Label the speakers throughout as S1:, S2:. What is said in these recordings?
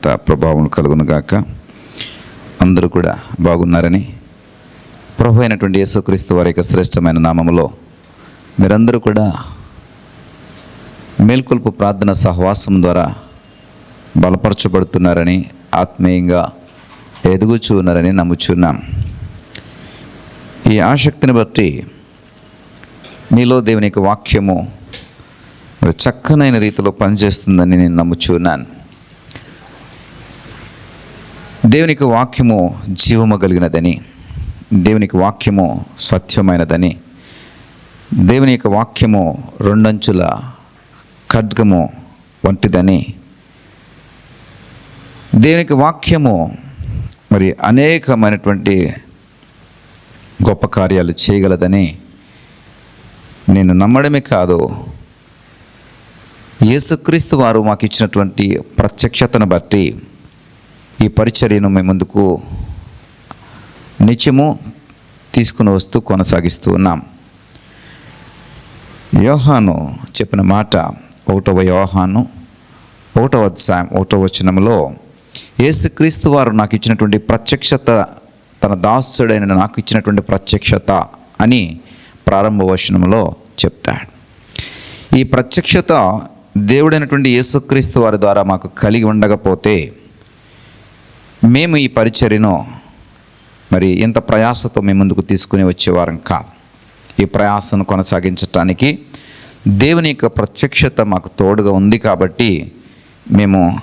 S1: ఘనత ప్రభావం కలుగును గాక. అందరూ కూడా బాగున్నారని ప్రభు అయినటువంటి యేసుక్రీస్తు వారి యొక్క శ్రేష్టమైన నామములో మీరందరూ కూడా మేల్కొల్పు ప్రార్థన సహవాసం ద్వారా బలపరచబడుతున్నారని ఆత్మీయంగా ఎదుగుచూ ఉన్నారని నమ్ముచున్నాం. ఈ ఆసక్తిని బట్టి మీలో దేవుని యొక్క వాక్యము చక్కనైన రీతిలో పనిచేస్తుందని నేను నమ్ముచున్నాను. దేవునికి వాక్యము జీవము కలిగినదని దేవునికి వాక్యము సత్యమైనదని దేవుని యొక్క వాక్యము రెండంచుల ఖడ్గము వంటిదని దేవునికి వాక్యము మరి అనేకమైనటువంటి గొప్ప కార్యాలు చేయగలదని నేను నమ్మడమే కాదు. యేసుక్రీస్తు వారు మాకు ఇచ్చినటువంటి ప్రత్యక్షతను బట్టి ఈ పరిచర్యను మేము ముందుకు నిత్యము తీసుకుని వస్తూ కొనసాగిస్తూ ఉన్నాం. యోహాను చెప్పిన మాట ఒకటవ యోహాను ఒకటవ అధ్యాయం ఒకటవ వచనంలో యేసుక్రీస్తు వారు నాకు ఇచ్చినటువంటి ప్రత్యక్షత తన దాసుడైన నాకు ఇచ్చినటువంటి ప్రత్యక్షత అని ప్రారంభ వచనంలో చెప్తాడు. ఈ ప్రత్యక్షత దేవుడైనటువంటి యేసుక్రీస్తు వారి ద్వారా మాకు కలిగి ఉండకపోతే మేము ఈ పరిచర్యను మరి ఇంత ప్రయాసతో మేము ముందుకు తీసుకుని వచ్చేవారం కాదు. ఈ ప్రయాసను కొనసాగించటానికి దేవుని యొక్క ప్రత్యక్షత మాకు తోడుగా ఉంది కాబట్టి మేము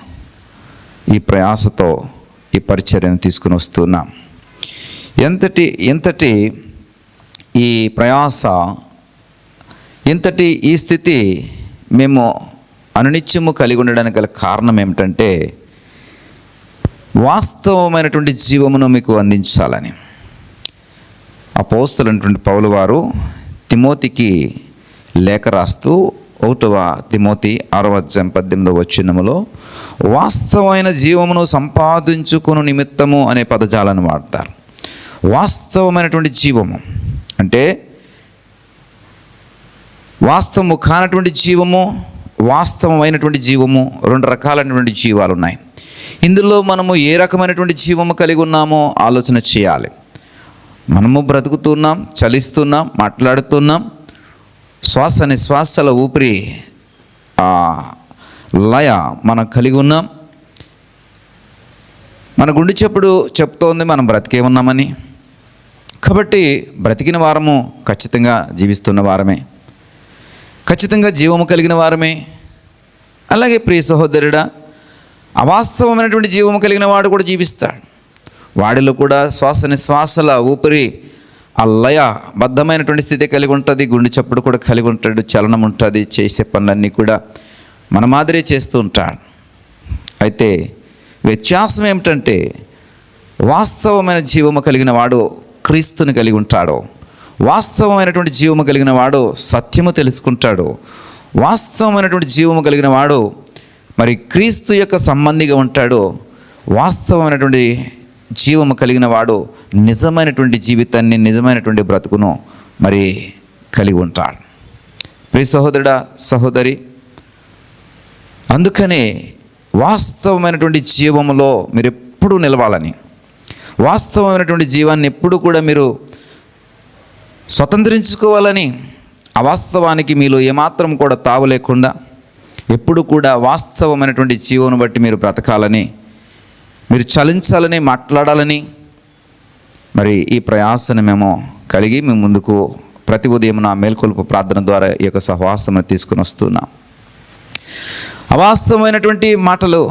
S1: ఈ ప్రయాసతో ఈ పరిచర్యను తీసుకుని వస్తున్నాం. ఎంతటి ఎంతటి ఈ ప్రయాస ఇంతటి ఈ స్థితి మేము అనునిత్యము కలిగి ఉండడానికి గల కారణం ఏమిటంటే వాస్తవమైనటువంటి జీవమును మీకు అందించాలని. అపోస్తులైనటువంటి పౌలు వారు తిమోతికి లేఖ రాస్తూ ఒకటవ తిమోతి ఆరవ అధ్యాయం పద్దెనిమిదవ వచ్చినములో వాస్తవమైన జీవమును సంపాదించుకుని నిమిత్తము అనే పదజాలను వాడతారు. వాస్తవమైనటువంటి జీవము అంటే వాస్తవము కానటువంటి జీవము వాస్తవమైనటువంటి జీవము రెండు రకాలైనటువంటి జీవాలు ఉన్నాయి ఇందులో మనము ఏ రకమైనటువంటి జీవము కలిగి ఉన్నామో ఆలోచన చేయాలి. మనము బ్రతుకుతున్నాం చలిస్తున్నాం మాట్లాడుతున్నాం శ్వాస నిశ్వాసల ఊపిరి లయ మనం కలిగి ఉన్నాం. మన గుండె చెప్పుడు చెప్తోంది మనం బ్రతికే ఉన్నామని. కాబట్టి బ్రతికిన వారము ఖచ్చితంగా జీవిస్తున్న వారమే. ఖచ్చితంగా జీవము కలిగిన వారమే. అలాగే ప్రియ సహోదరుడా అవాస్తవమైనటువంటి జీవము కలిగిన వాడు కూడా జీవిస్తాడు. వాడిలో కూడా శ్వాస నిశ్వాసల ఊపిరి ఆ లయ బద్ధమైనటువంటి స్థితి కలిగి ఉంటుంది గుండె చప్పుడు కూడా కలిగి ఉంటాడు చలనం ఉంటుంది చేసే పనులన్నీ కూడా మన మాదిరే చేస్తూ ఉంటాడు. అయితే వ్యత్యాసం ఏమిటంటే వాస్తవమైన జీవము కలిగిన వాడు క్రీస్తుని కలిగి ఉంటాడు వాస్తవమైనటువంటి జీవము కలిగిన వాడు సత్యము తెలుసుకుంటాడు వాస్తవమైనటువంటి జీవము కలిగిన వాడు మరి క్రీస్తు యొక్క సంబంధిగా ఉంటాడో వాస్తవమైనటువంటి జీవము కలిగిన వాడు నిజమైనటువంటి జీవితాన్ని నిజమైనటువంటి బ్రతుకును మరి కలిగి ఉంటాడు. ప్రి సహోదరుడా సహోదరి అందుకనే వాస్తవమైనటువంటి జీవములో మీరు ఎప్పుడూ నిలవాలని వాస్తవమైనటువంటి జీవాన్ని ఎప్పుడు కూడా మీరు స్వతంత్రించుకోవాలని అవాస్తవానికి మీలో ఏమాత్రం కూడా తావు లేకుండా ఎప్పుడు కూడా వాస్తవమైనటువంటి జీవోను బట్టి మీరు బ్రతకాలని మీరు చలించాలని మాట్లాడాలని మరి ఈ ప్రయాసను మేము కలిగి మేము ముందుకు ప్రతి ఉదయం నా మేల్కొల్పు ప్రార్థన ద్వారా ఈ యొక్క సహవాసము తీసుకుని వస్తున్నాం. అవాస్తవమైనటువంటి మాటలు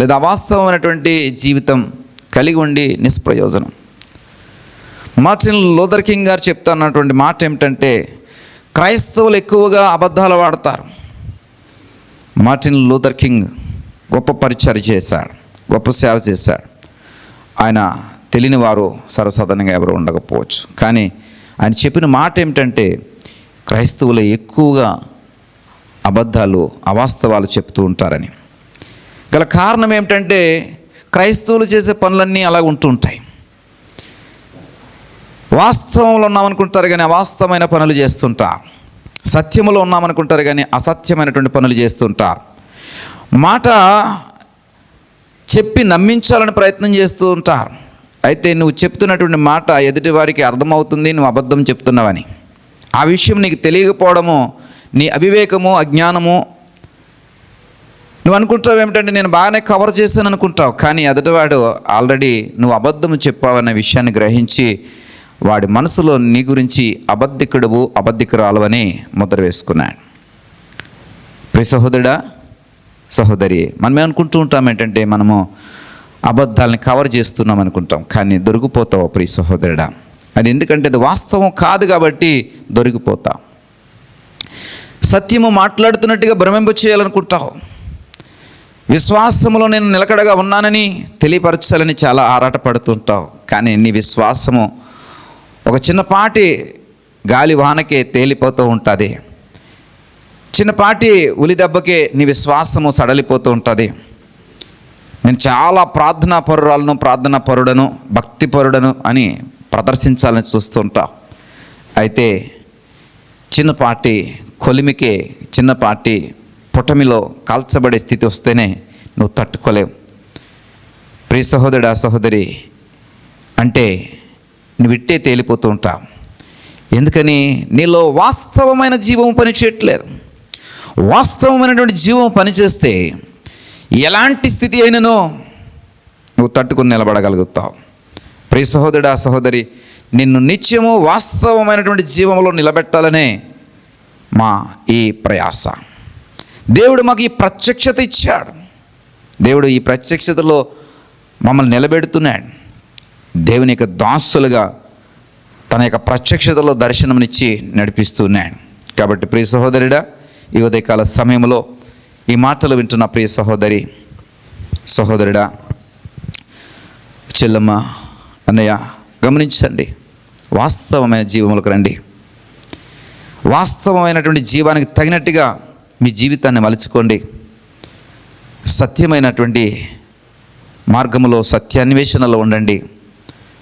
S1: లేదా అవాస్తవమైనటువంటి జీవితం కలిగి ఉండి నిష్ప్రయోజనం. మార్టిన్ లూథర్ కింగ్ గారు చెప్తున్నటువంటి మాట ఏమిటంటే క్రైస్తవులు ఎక్కువగా అబద్ధాలు వాడతారు. మార్టిన్ లూథర్ కింగ్ గొప్ప పరిచయం చేశాడు గొప్ప సేవ చేశాడు. ఆయన తెలియని వారు సర్వసాధారణంగా ఎవరు ఉండకపోవచ్చు. కానీ ఆయన చెప్పిన మాట ఏమిటంటే క్రైస్తవులు ఎక్కువగా అబద్ధాలు అవాస్తవాలు చెప్తూ ఉంటారని. గల కారణం ఏమిటంటే క్రైస్తవులు చేసే పనులన్నీ అలా ఉంటుంటాయి వాస్తవంలో ఉన్నామనుకుంటారు కానీ అవాస్తవమైన పనులు చేస్తుంటారు. సత్యములో ఉన్నామనుకుంటారు కానీ అసత్యమైనటువంటి పనులు చేస్తుంటారు. మాట చెప్పి నమ్మించాలని ప్రయత్నం చేస్తూ ఉంటారు. అయితే నువ్వు చెప్తున్నటువంటి మాట ఎదుటి వారికి అర్థమవుతుంది నువ్వు అబద్ధం చెప్తున్నావని. ఆ విషయం నీకు తెలియకపోవడము నీ అవివేకము అజ్ఞానము నువ్వు అనుకుంటావు ఏమిటంటే నేను బాగానే కవర్ చేశాను అనుకుంటావు కానీ ఎదుటివాడు ఆల్రెడీ నువ్వు అబద్ధం చెప్పావన్న విషయాన్ని గ్రహించి వాడి మనసులో నీ గురించి అబద్ధికుడవు అబద్ధికురాలవని ముద్ర వేసుకున్నాడు. ప్రియ సహోదరుడా సహోదరి మనం ఏమనుకుంటూ ఉంటాం ఏంటంటే మనము అబద్ధాలని కవర్ చేస్తున్నాం అనుకుంటాం కానీ దొరికిపోతావు ప్రియ సహోదరుడా? అది ఎందుకంటే అది వాస్తవం కాదు కాబట్టి దొరికిపోతావు. సత్యము మాట్లాడుతున్నట్టుగా భ్రమింప చేయాలనుకుంటావు. విశ్వాసములో నేను నిలకడగా ఉన్నానని తెలియపరచాలని చాలా ఆరాటపడుతుంటావు కానీ నీ విశ్వాసము ఒక చిన్నపాటి గాలి వానకే తేలిపోతూ ఉంటుంది. చిన్నపాటి ఉలి దెబ్బకే నీ విశ్వాసము సడలిపోతూ ఉంటుంది. నేను చాలా ప్రార్థనా పరురాలను ప్రార్థనా పరుడను భక్తి పరుడను అని ప్రదర్శించాలని చూస్తుంటా అయితే చిన్నపాటి కొలిమికే చిన్నపాటి పుటమిలో కాల్చబడే స్థితి వస్తేనే నువ్వు తట్టుకోలేవు. ప్రియ ఆ సహోదరి అంటే నువ్వు ఇట్టే తేలిపోతూ ఉంటావు. ఎందుకని? నీలో వాస్తవమైన జీవం పనిచేయట్లేదు. వాస్తవమైనటువంటి జీవం పనిచేస్తే ఎలాంటి స్థితి అయినను నువ్వు తట్టుకుని నిలబడగలుగుతావు. ప్రియ ఆ సహోదరి నిన్ను నిత్యము వాస్తవమైనటువంటి జీవంలో నిలబెట్టాలనే మా ఈ ప్రయాస. దేవుడు మాకు ఈ ప్రత్యక్షత ఇచ్చాడు. దేవుడు ఈ ప్రత్యక్షతలో మమ్మల్ని నిలబెడుతున్నాడు. దేవుని యొక్క దాసులుగా తన యొక్క ప్రత్యక్షతలో దర్శనమునిచ్చి నడిపిస్తున్నాడు కాబట్టి ప్రియ సహోదరుడా ఈ ఉదయకాల సమయంలో ఈ మాటలు వింటున్న ప్రియ సహోదరి సహోదరుడా చెల్లమ్మ అన్నయ్య గమనించండి. వాస్తవమైన జీవములకు రండి. వాస్తవమైనటువంటి జీవానికి తగినట్టుగా మీ జీవితాన్ని మలుచుకోండి. సత్యమైనటువంటి మార్గములో సత్యాన్వేషణలో ఉండండి.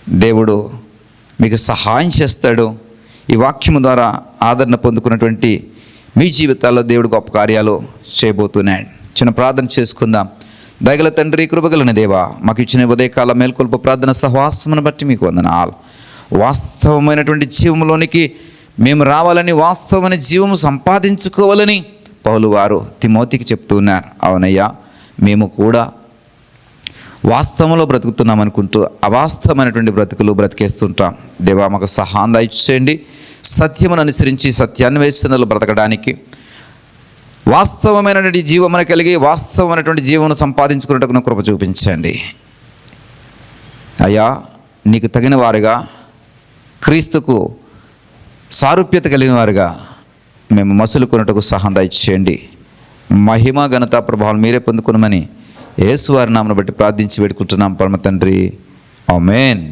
S1: దేవుడు మీకు సహాయం చేస్తాడు. ఈ వాక్యము ద్వారా ఆదరణ పొందుకున్నటువంటి మీ జీవితాల్లో దేవుడు గొప్ప కార్యాలు చేయబోతున్నాడు చిన్న ప్రార్థన చేసుకుందాం. దయగల తండ్రి కృపగలన దేవా మాకు ఇచ్చిన ఉదయకాల మేల్కొల్పు ప్రార్థన సహవాసమును బట్టి మీకు వందనాలు. వాస్తవమైనటువంటి జీవంలోనికి మేము రావాలని వాస్తవమైన జీవము సంపాదించుకోవాలని పౌలు వారు తిమోతికి చెప్తున్నారు. అవునయ్యా మేము కూడా వాస్తవంలో బ్రతుకుతున్నాం అనుకుంటూ అవాస్తవమైనటువంటి బ్రతుకులు బ్రతికేస్తుంటాం. దేవా మాకు సహాయం ఇచ్చేయండి సత్యమును అనుసరించి సత్యాన్వేషణలు బ్రతకడానికి. వాస్తవమైనటువంటి జీవమును కలిగి వాస్తవమైనటువంటి జీవమును సంపాదించుకున్నట్టుకు కృప చూపించండి. అయ్యా నీకు తగిన వారుగా క్రీస్తుకు సారూప్యత కలిగిన వారుగా మేము మసులుకున్నట్టుకు సహాయం దయచేయండి. మహిమ ఘనత ప్రభావం మీరే పొందుకునమని యేసువారి నామను బట్టి ప్రార్థించి పెట్టుకుంటున్నాం పరమ తండ్రి ఆమెన్.